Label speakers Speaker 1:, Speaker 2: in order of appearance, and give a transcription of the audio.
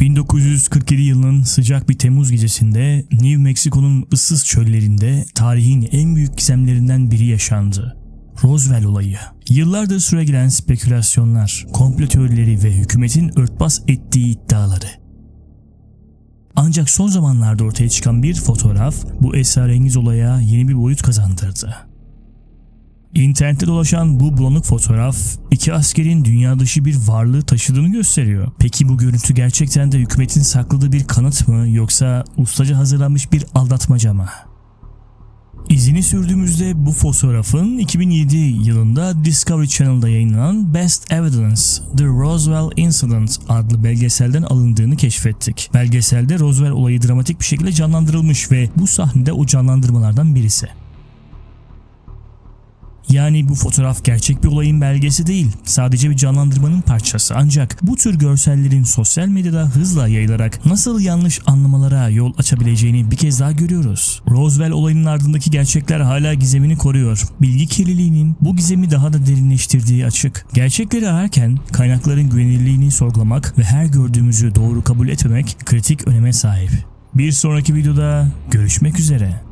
Speaker 1: 1947 yılının sıcak bir Temmuz gecesinde New Mexico'nun ıssız çöllerinde tarihin en büyük gizemlerinden biri yaşandı. Roswell olayı. Yıllardır süregelen spekülasyonlar, komplo teorileri ve hükümetin örtbas ettiği iddiaları. Ancak son zamanlarda ortaya çıkan bir fotoğraf bu esrarengiz olaya yeni bir boyut kazandırdı. İnternette dolaşan bu bulanık fotoğraf iki askerin dünya dışı bir varlığı taşıdığını gösteriyor. Peki bu görüntü gerçekten de hükümetin sakladığı bir kanıt mı yoksa ustaca hazırlanmış bir aldatmaca mı? İzini sürdüğümüzde bu fotoğrafın 2007 yılında Discovery Channel'da yayınlanan Best Evidence The Roswell Incident adlı belgeselden alındığını keşfettik. Belgeselde Roswell olayı dramatik bir şekilde canlandırılmış ve bu sahnede o canlandırmalardan birisi. Yani bu fotoğraf gerçek bir olayın belgesi değil, sadece bir canlandırmanın parçası. Ancak bu tür görsellerin sosyal medyada hızla yayılarak nasıl yanlış anlamalara yol açabileceğini bir kez daha görüyoruz. Roswell olayının ardındaki gerçekler hala gizemini koruyor. Bilgi kirliliğinin bu gizemi daha da derinleştirdiği açık. Gerçekleri ararken kaynakların güvenilirliğini sorgulamak ve her gördüğümüzü doğru kabul etmemek kritik öneme sahip. Bir sonraki videoda görüşmek üzere.